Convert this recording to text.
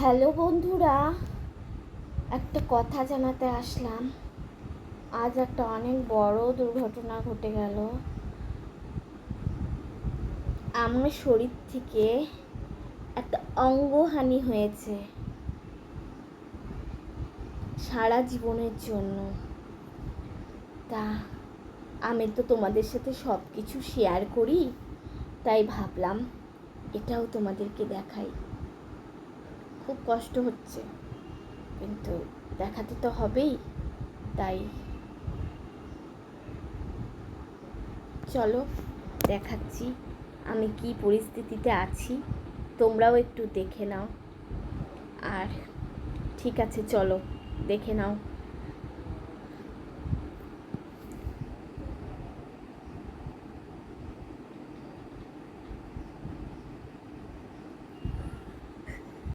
Hello বন্ধুরা, একটা কথা জানাতে আসলাম। আজ একটা অনেক বড় দুর্ঘটনা ঘটে গেল। আমার শরীর থেকে একটা অঙ্গহানি হয়েছে সারা জীবনের জন্য। তা আমি তো তোমাদের সাথে সব কিছু শেয়ার করি, তাই ভাবলাম এটাও তোমাদেরকে দেখাই। খুব কষ্ট হচ্ছে। কিন্তু দেখাতে তো হবেই, তাই। চলো, দেখাচ্ছি আমি কি পরিস্থিতিতে আছি, তোমরাও একটু দেখে নাও। আর ঠিক আছে, চলো, দেখে নাও।